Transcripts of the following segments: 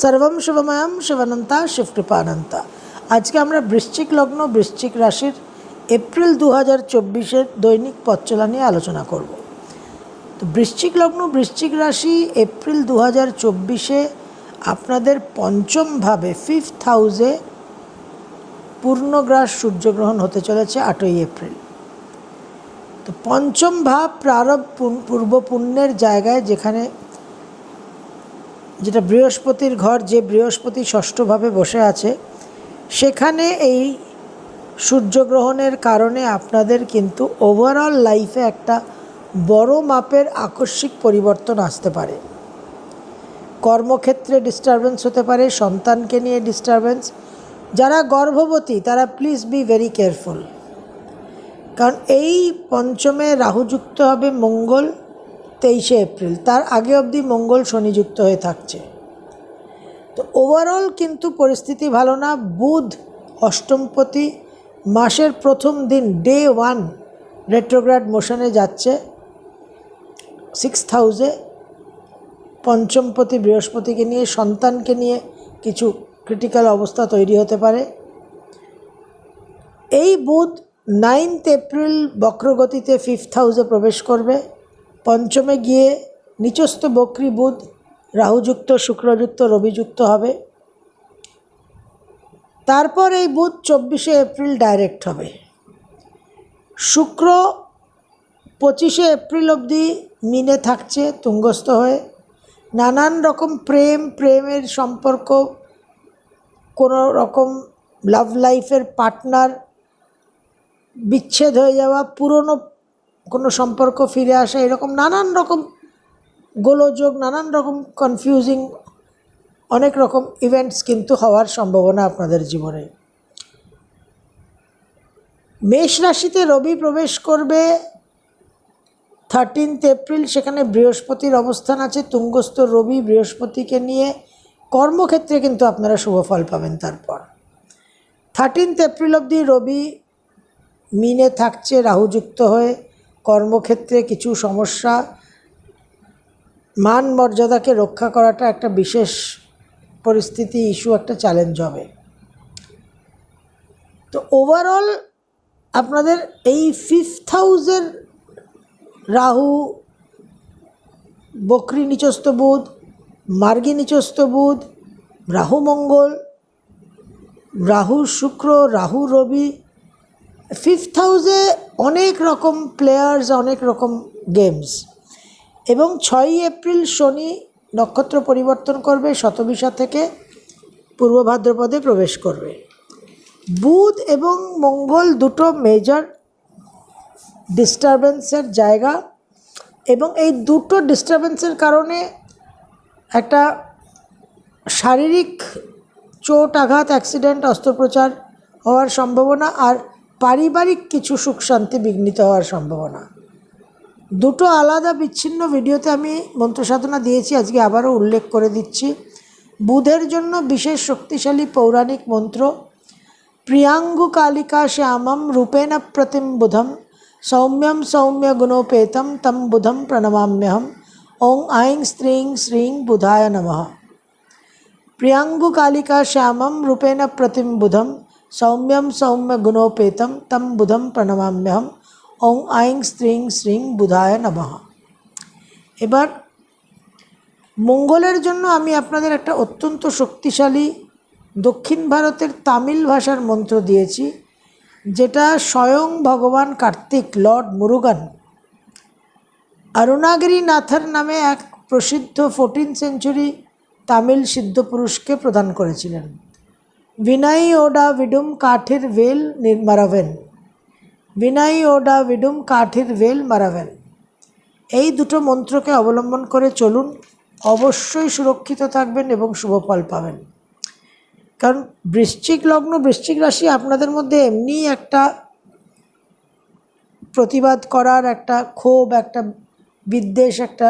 সর্বম শিবময়ম শিবানন্তা শিবকৃপানন্তা। আজকে আমরা বৃশ্চিক লগ্ন, বৃশ্চিক রাশির এপ্রিল দু হাজার চব্বিশের দৈনিক পথচলা নিয়ে আলোচনা করব। তো বৃশ্চিক লগ্ন, বৃশ্চিক রাশি এপ্রিল দু হাজার চব্বিশে আপনাদের পঞ্চমভাবে ফিফথ হাউসে পূর্ণগ্রাস সূর্যগ্রহণ হতে চলেছে আটই এপ্রিল। তো পঞ্চম ভাব প্রারব পূর্ব পুণ্যের জায়গায় যেখানে যেটা বৃহস্পতির ঘর, যে বৃহস্পতি ষষ্ঠভাবে বসে আছে, সেখানে এই সূর্যগ্রহণের কারণে আপনাদের কিন্তু ওভারঅল লাইফে একটা বড় মাপের আকস্মিক পরিবর্তন আসতে পারে। কর্মক্ষেত্রে ডিস্টারবেন্স হতে পারে, সন্তানকে নিয়ে ডিস্টারবেন্স যারা গর্ভবতী, তারা প্লিজ বি ভেরি কেয়ারফুল কারণ এই পঞ্চমে রাহুযুক্ত হবে মঙ্গল তেইশে এপ্রিল। তার আগে অবধি মঙ্গল শনিযুক্ত হয়ে থাকছে। তো ওভারঅল কিন্তু পরিস্থিতি ভালো না। বুধ অষ্টমপতি, মাসের প্রথম দিন ডে ওয়ান রেট্রোগ্রাড মোশনে যাচ্ছে। সিক্স হাউসে পঞ্চমপতি বৃহস্পতিকে নিয়ে, সন্তানকে নিয়ে কিছু ক্রিটিক্যাল অবস্থা তৈরি হতে পারে। এই বুধ নাইনথ এপ্রিল বক্রগতিতে ফিফথ হাউসে প্রবেশ করবে। পঞ্চমে গিয়ে নিচস্থ বক্রী বুধ রাহুযুক্ত, শুক্রযুক্ত, রবিযুক্ত হবে। তারপর এই বুধ চব্বিশে এপ্রিল ডাইরেক্ট হবে। শুক্র পঁচিশে এপ্রিল অবধি মিনে থাকছে, তুঙ্গস্থ হয়ে। নানান রকম প্রেম, প্রেমের সম্পর্ক, কোনো রকম লাভ লাইফের পার্টনার বিচ্ছেদ হয়ে যাওয়া, পুরনো কোনো সম্পর্ক ফিরে আসা এরকম নানান রকম গোলযোগ, নানান রকম কনফিউজিং অনেক রকম ইভেন্টস কিন্তু হওয়ার সম্ভাবনা আপনাদের জীবনে। মেষ রাশিতে রবি প্রবেশ করবে থার্টিনথ এপ্রিল সেখানে বৃহস্পতির অবস্থান আছে, তুঙ্গস্থ রবি বৃহস্পতিকে নিয়ে কর্মক্ষেত্রে কিন্তু আপনারা শুভ ফল পাবেন তারপর। থার্টিনথ এপ্রিল অবধি রবি মিনে থাকছে রাহুযুক্ত হয়ে কর্মক্ষেত্রে কিছু সমস্যা, মান মর্যাদাকে রক্ষা করাটা একটা বিশেষ পরিস্থিতি ইস্যু, একটা চ্যালেঞ্জ হবে। তো ওভারঅল আপনাদের এই ফিফথ হাউসের রাহু, বকরি নিচস্থ বুধ, মার্গী নিচস্থ বুধ, রাহু মঙ্গল, রাহু শুক্র, রাহু রবি ফিফথ হাউসে অনেক রকম প্লেয়ার্স অনেক রকম গেমস এবং ছয়ই এপ্রিল শনি নক্ষত্র পরিবর্তন করবে, শতবিশা থেকে পূর্ব ভাদ্রপদে প্রবেশ করবে। বুধ এবং মঙ্গল দুটো মেজর ডিস্টারবেন্সের জায়গা এবং এই দুটো ডিস্টারবেন্সের কারণে একটা শারীরিক চোট আঘাত অ্যাক্সিডেন্ট অস্ত্রোপচার হওয়ার সম্ভাবনা আর পারিবারিক কিছু সুখ শান্তি বিঘ্নিত হওয়ার সম্ভাবনা। দুটো আলাদা বিচ্ছিন্ন ভিডিওতে আমি মন্ত্রসাধনা দিয়েছি, আজকে আবারও উল্লেখ করে দিচ্ছি। বুধের জন্য বিশেষ শক্তিশালী পৌরাণিক মন্ত্র প্রিয়াঙ্গু কালিকা শ্যামম রূপেণ প্রতিম বুধম, সৌম্যম সৌম্য গুণোপেতম তম বুধম প্রণমাম্যহম, ওং আইং স্ত্রীং শ্রীং বুধায় নমঃ। প্রিয়াঙ্গু কালিকা শ্যামম রূপেণ প্রতিম বুধম সৌম্যম সৌম্য গুণোপেতম তম বুধম প্রণমাম্যহম ওং আইং স্ত্রিং শ্রীং বুধায় নমঃ এবার, মঙ্গলের জন্য আমি আপনাদের একটা অত্যন্ত শক্তিশালী দক্ষিণ ভারতের তামিল ভাষার মন্ত্র দিয়েছি, যেটা স্বয়ং ভগবান কার্তিক লর্ড মুরুগান অরুণাগিরি নাথার নামে এক প্রসিদ্ধ ফোরটিন সেঞ্চুরি তামিল সিদ্ধপুরুষকে প্রদান করেছিলেন। বিনাই ওডা বিডুম কাঠির বিনাই ওডা বিডুম কাঠির ভেল মারাভেন এই দুটো মন্ত্রকে অবলম্বন করে চলুন, অবশ্যই সুরক্ষিত থাকবেন এবং শুভ ফল পাবেন। কারণ বৃশ্চিক লগ্ন, বৃশ্চিক রাশি আপনাদের মধ্যে এমনিই একটা প্রতিবাদ করার, একটা ক্ষোভ, একটা বিদ্বেষ, একটা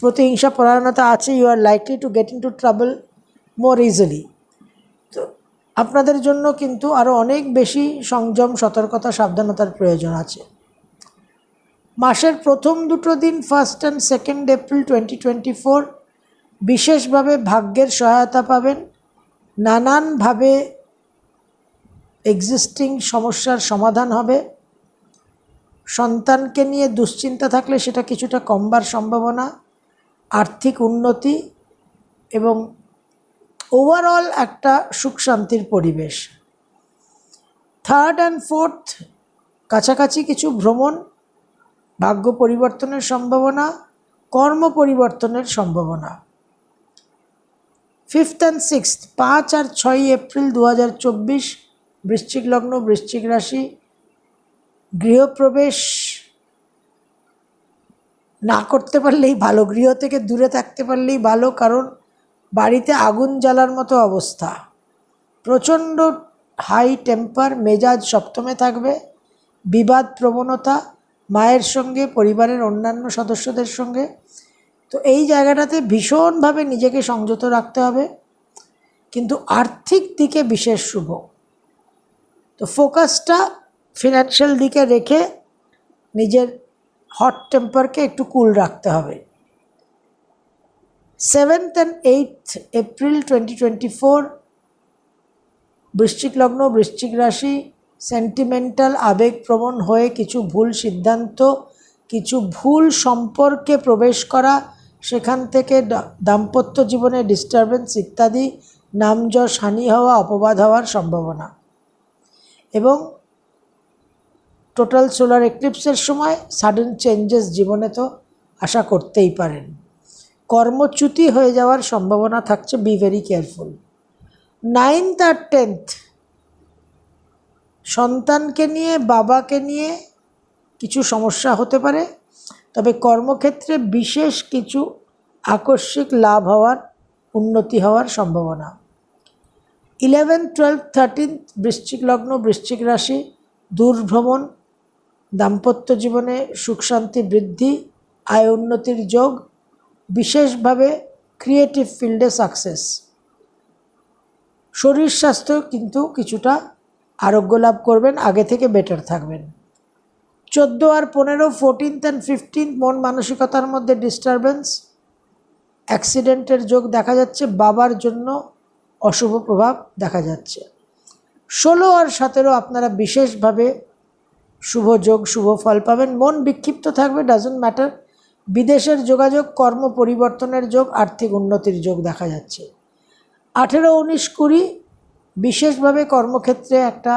প্রতিহিংসা, পরায়ণতা আছে। You are likely to get into trouble more easily আপনাদের জন্য কিন্তু আরও অনেক বেশি সংযম, সতর্কতা, সাবধানতার প্রয়োজন আছে। মাসের প্রথম দুটো দিন first and second April twenty twenty four বিশেষভাবে ভাগ্যের সহায়তা পাবেন। নানানভাবে এক্সিস্টিং সমস্যার সমাধান হবে। সন্তানকে নিয়ে দুশ্চিন্তা থাকলে সেটা কিছুটা কমবার সম্ভাবনা। আর্থিক উন্নতি এবং ওভারঅল একটা সুখ শান্তির পরিবেশ। থার্ড অ্যান্ড ফোর্থ কাছাকাছি কিছু ভ্রমণ, ভাগ্য পরিবর্তনের সম্ভাবনা, কর্ম পরিবর্তনের সম্ভাবনা। ফিফথ অ্যান্ড সিক্সথ, পাঁচ আর ছয়ই এপ্রিল দু হাজার চব্বিশ, বৃশ্চিক লগ্ন, বৃশ্চিক রাশি, গৃহপ্রবেশ না করতে পারলেই ভালো, গৃহ থেকে দূরে থাকতে পারলেই ভালো, কারণ বাড়িতে আগুন জ্বালার মতো অবস্থা। প্রচণ্ড হাই টেম্পার মেজাজ সপ্তমে থাকবে। বিবাদ, প্রবণতা, মায়ের সঙ্গে, পরিবারের অন্যান্য সদস্যদের সঙ্গে। তো এই জায়গাটাতে ভীষণভাবে নিজেকে সংযত রাখতে হবে। কিন্তু আর্থিক দিকে বিশেষ শুভ। তো ফোকাসটা ফিনান্সিয়াল দিকে রেখে নিজের হট টেম্পারকে একটু কুল রাখতে হবে। Seventh and eighth April twenty twenty four বৃশ্চিক লগ্ন, বৃশ্চিক রাশি সেন্টিমেন্টাল আবেগপ্রবণ হয়ে কিছু ভুল সিদ্ধান্ত, কিছু ভুল সম্পর্কে প্রবেশ করা, সেখান থেকে দাম্পত্য জীবনে ডিস্টারবেন্স ইত্যাদি, নামযশ, হানি হওয়া, অপবাদ হওয়ার সম্ভাবনা। এবং টোটাল সোলার এক্লিপসের সময় সাডেন চেঞ্জেস জীবনে তো আশা করতেই পারেন। কর্মচ্যুতি হয়ে যাওয়ার সম্ভাবনা থাকছে বি ভেরি কেয়ারফুল নাইনথ আর টেন্থ সন্তানকে নিয়ে, বাবাকে নিয়ে কিছু সমস্যা হতে পারে, তবে কর্মক্ষেত্রে বিশেষ কিছু আকস্মিক লাভ হওয়ার, উন্নতি হওয়ার সম্ভাবনা। ইলেভেন টুয়েলভ থার্টিন বৃশ্চিক লগ্ন, বৃশ্চিক রাশি, দূরভ্রমণ, দাম্পত্য জীবনে সুখ শান্তি বৃদ্ধি, আয় উন্নতির যোগ বিশেষভাবে ক্রিয়েটিভ ফিল্ডে সাকসেস শরীর স্বাস্থ্য কিন্তু কিছুটা আরোগ্য লাভ করবেন, আগে থেকে বেটার থাকবেন। চোদ্দ আর পনেরো ফোরটিন্থ অ্যান্ড ফিফটিন্থ মন মানসিকতার মধ্যে ডিস্টারবেন্স অ্যাক্সিডেন্টের যোগ দেখা যাচ্ছে, বাবার জন্য অশুভ প্রভাব দেখা যাচ্ছে। ষোলো আর সতেরো আপনারা বিশেষভাবে শুভ যোগ, শুভ ফল পাবেন। মন বিক্ষিপ্ত থাকবে ডাজন্ট ম্যাটার বিদেশের যোগাযোগ, কর্ম পরিবর্তনের যোগ, আর্থিক উন্নতির যোগ দেখা যাচ্ছে। আঠেরো, উনিশ, কুড়ি বিশেষভাবে কর্মক্ষেত্রে একটা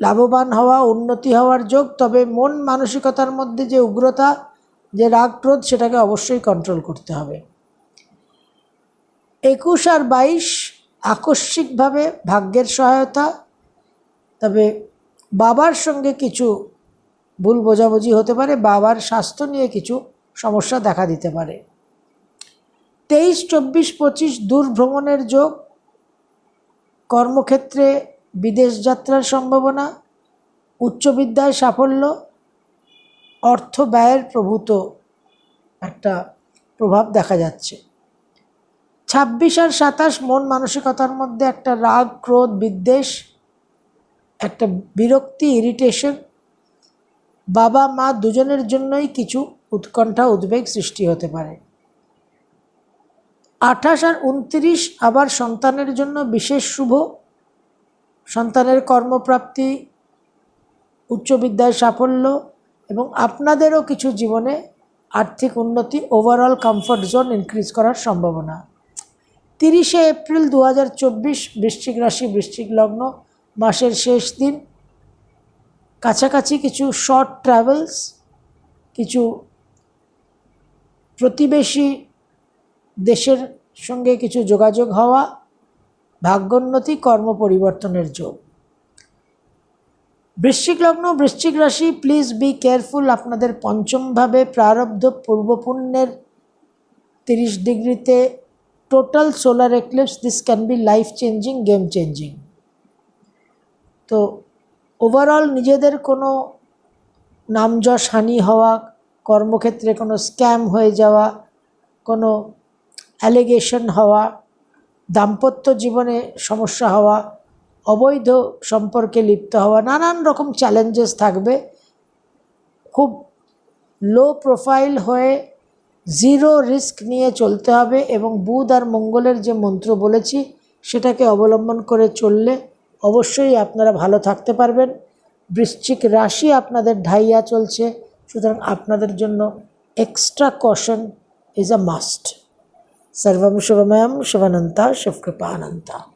লাভবান হওয়া, উন্নতি হওয়ার যোগ, তবে মন মানসিকতার মধ্যে যে উগ্রতা, যে রাগ ক্রোধ সেটাকে অবশ্যই কন্ট্রোল করতে হবে। একুশ আর বাইশ আকস্মিকভাবে ভাগ্যের সহায়তা, তবে বাবার সঙ্গে কিছু ভুল বোঝাবুঝি হতে পারে, বাবার স্বাস্থ্য নিয়ে কিছু সমস্যা দেখা দিতে পারে। তেইশ, চব্বিশ, পঁচিশ দূর ভ্রমণের যোগ, কর্মক্ষেত্রে বিদেশ যাত্রার সম্ভাবনা উচ্চবিদ্যায় সাফল্য, অর্থ ব্যয়ের প্রভূত একটা প্রভাব দেখা যাচ্ছে। ছাব্বিশ আর সাতাশ, মন মানসিকতার মধ্যে একটা রাগ, ক্রোধ, বিদ্বেষ, একটা বিরক্তি, ইরিটেশন বাবা, মা দুজনের জন্যই কিছু উৎকণ্ঠা উদ্বেগ সৃষ্টি হতে পারে। আঠাশ আর উনত্রিশ আবার সন্তানের জন্য বিশেষ শুভ। সন্তানের কর্মপ্রাপ্তি উচ্চ বিদ্যায় সাফল্য এবং আপনাদেরও কিছু জীবনে আর্থিক উন্নতি ওভারঅল কমফর্ট জোন ইনক্রিজ করার সম্ভাবনা। তিরিশে এপ্রিল দু হাজার চব্বিশ বৃশ্চিক রাশি, বৃশ্চিক লগ্ন, মাসের শেষ দিন কাছাকাছি কিছু শর্ট ট্রাভেলস কিছু প্রতিবেশী দেশের সঙ্গে কিছু যোগাযোগ হওয়া, ভাগ্যোন্নতি, কর্ম পরিবর্তনের যোগ। বৃশ্চিক লগ্ন, বৃশ্চিক রাশি প্লিজ বি কেয়ারফুল আপনাদের পঞ্চমভাবে প্রারব্ধ পূর্বপুণ্যের তিরিশ ডিগ্রিতে total solar eclipse this can be life changing game changing তো ওভারঅল নিজেদের কোনো নামযশ হানি হওয়া, কর্মক্ষেত্রে কোনো স্ক্যাম হয়ে যাওয়া, কোনো অ্যালিগেশন হওয়া, দাম্পত্য জীবনে সমস্যা হওয়া, অবৈধ সম্পর্কে লিপ্ত হওয়া, নানান রকম চ্যালেঞ্জেস থাকবে। খুব লো প্রোফাইল হয়ে জিরো রিস্ক নিয়ে চলতে হবে এবং বুধ আর মঙ্গলের যে মন্ত্র বলেছি, সেটাকে অবলম্বন করে চললে অবশ্যই আপনারা ভালো থাকতে পারবেন। বৃশ্চিক রাশি আপনাদের ঢাইয়া চলছে। সুতরাং আপনাদের জন্য extra caution is a must সর্বম শুভময়ম, শুভনন্তা শিবকৃপানন্তা